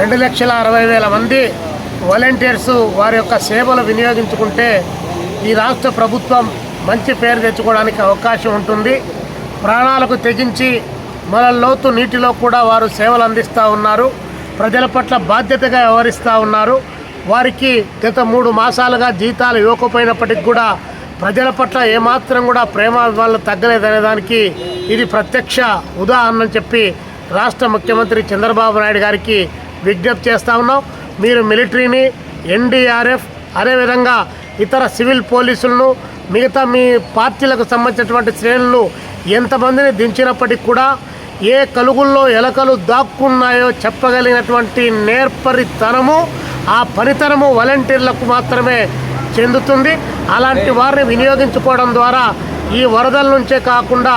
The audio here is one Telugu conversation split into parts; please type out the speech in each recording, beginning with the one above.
రెండు లక్షల అరవై వేల మంది వాలంటీర్స్ వారి యొక్క సేవలు వినియోగించుకుంటే ఈ రాష్ట్ర ప్రభుత్వం మంచి పేరు తెచ్చుకోవడానికి అవకాశం ఉంటుంది. ప్రాణాలకు తెగించి మన లోతు నీటిలో కూడా వారు సేవలు అందిస్తూ ఉన్నారు. ప్రజల పట్ల బాధ్యతగా వ్యవహరిస్తూ ఉన్నారు. వారికి గత మూడు మాసాలుగా జీతాలు ఇవ్వకపోయినప్పటికి కూడా ప్రజల పట్ల ఏమాత్రం కూడా ప్రేమాభిమానులు తగ్గలేదనే దానికి ఇది ప్రత్యక్ష ఉదాహరణ అని చెప్పి రాష్ట్ర ముఖ్యమంత్రి చంద్రబాబు నాయుడు గారికి విజ్ఞప్తి చేస్తా ఉన్నాం. మీరు మిలిటరీని ఎన్డీఆర్ఎఫ్ అదేవిధంగా ఇతర సివిల్ పోలీసులను మిగతా మీ పార్టీలకు సంబంధించినటువంటి శ్రేణులు ఎంతమందిని దించినప్పటికీ కూడా ఏ కలుగుల్లో ఎలకలు దాక్కున్నాయో చెప్పగలిగినటువంటి నేర్పరితనము ఆ పనితనము వాలంటీర్లకు మాత్రమే చెందుతుంది. అలాంటి వారిని వినియోగించుకోవడం ద్వారా ఈ వరదల నుంచే కాకుండా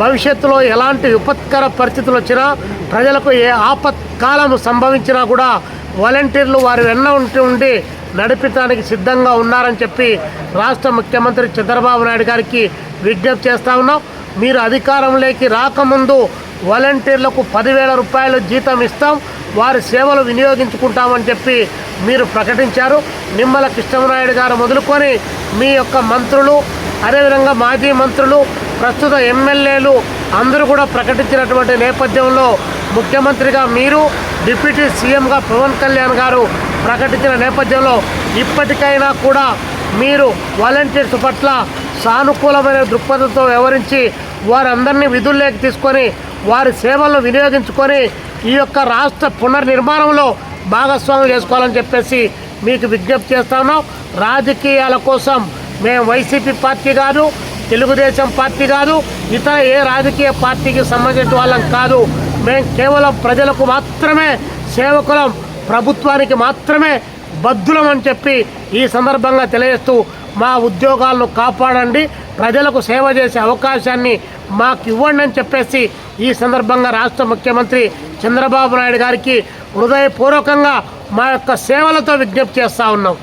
భవిష్యత్తులో ఎలాంటి విపత్కర పరిస్థితులు వచ్చినా ప్రజలకు ఏ ఆపత్కాలం సంభవించినా కూడా వాలంటీర్లు వారి వెన్న ఉండి ఉండి నడిపించడానికి సిద్ధంగా ఉన్నారని చెప్పి రాష్ట్ర ముఖ్యమంత్రి చంద్రబాబు నాయుడు గారికి విజ్ఞప్తి చేస్తా ఉన్నాం. మీరు అధికారంలోకి రాకముందు వాలంటీర్లకు పదివేల రూపాయలు జీతం ఇస్తాం. వారి సేవలు వినియోగించుకుంటామని చెప్పి మీరు ప్రకటించారు. నిమ్మల కృష్ణమనాయుడు గారు మొదలుకొని మీ యొక్క మంత్రులు అదేవిధంగా మాజీ మంత్రులు ప్రస్తుత ఎమ్మెల్యేలు అందరూ కూడా ప్రకటించినటువంటి నేపథ్యంలో ముఖ్యమంత్రిగా మీరు డిప్యూటీ సీఎంగా పవన్ కళ్యాణ్ గారు ప్రకటించిన నేపథ్యంలో ఇప్పటికైనా కూడా మీరు వాలంటీర్స్ పట్ల సానుకూలమైన దృక్పథంతో వ్యవహరించి వారందరినీ విధుల్లోకి తీసుకొని వారి సేవలను వినియోగించుకొని ఈ యొక్క రాష్ట్ర పునర్నిర్మాణంలో భాగస్వామ్యం చేసుకోవాలని చెప్పేసి మీకు విజ్ఞప్తి చేస్తాను రాజకీయాల కోసం మేము వైసీపీ పార్టీ కాదు తెలుగుదేశం పార్టీ కాదు ఇతర ఏ రాజకీయ పార్టీకి సంబంధించిన వాళ్ళం కాదు. మేము కేవలం ప్రజలకు మాత్రమే సేవకులం ప్రభుత్వానికి మాత్రమే బద్దులం అని చెప్పి ఈ సందర్భంగా తెలియజేస్తూ మా ఉద్యోగాలను కాపాడండి. ప్రజలకు సేవ చేసే అవకాశాన్ని మాకు ఇవ్వండి అని చెప్పేసి ఈ సందర్భంగా రాష్ట్ర ముఖ్యమంత్రి చంద్రబాబు నాయుడు గారికి హృదయపూర్వకంగా మా యొక్క సేవలతో విజ్ఞప్తి చేస్తూ ఉన్నాం.